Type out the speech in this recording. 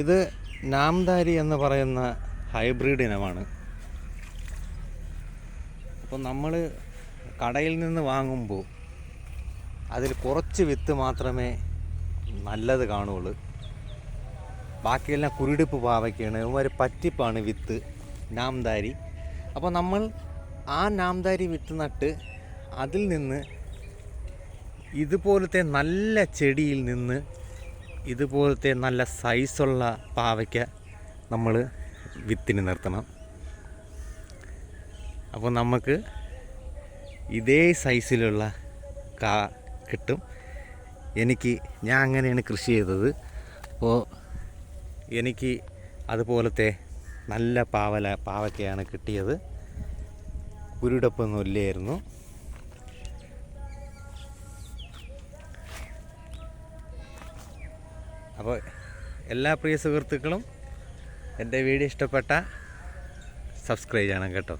ഇത് നാംദാരി എന്ന് പറയുന്ന ഹൈബ്രിഡ് ഇനമാണ്. അപ്പോൾ നമ്മൾ കടയിൽ നിന്ന് വാങ്ങുമ്പോൾ അതിൽ കുറച്ച് വിത്ത് മാത്രമേ നല്ലത് കാണുള്ളൂ ബാക്കിയെല്ലാം കുരുടിപ്പ് പാവയ്ക്കാണ്. ഒരു പറ്റിപ്പാണ് വിത്ത് നാംദാരി. അപ്പോൾ നമ്മൾ ആ നാംദാരി വിത്ത് നട്ട് അതിൽ നിന്ന് ഇതുപോലത്തെ നല്ല ചെടിയിൽ നിന്ന് ഇതുപോലത്തെ നല്ല സൈസുള്ള പാവയ്ക്ക നമ്മൾ വിത്തിന് നിർത്തണം. അപ്പോൾ നമുക്ക് ഇതേ സൈസിലുള്ള കാ കിട്ടും. എനിക്ക് ഞാൻ അങ്ങനെയാണ് കൃഷി ചെയ്തത്. അപ്പോൾ എനിക്ക് അതുപോലത്തെ നല്ല പാവല പാവയ്ക്കയാണ് കിട്ടിയത്. കുരുടപ്പൊന്നും ഇല്ലായിരുന്നു. അപ്പോൾ എല്ലാ പ്രിയ സുഹൃത്തുക്കളും എന്റെ വീഡിയോ ഇഷ്ടപ്പെട്ട സബ്സ്ക്രൈബ് ചെയ്യണം കേട്ടോ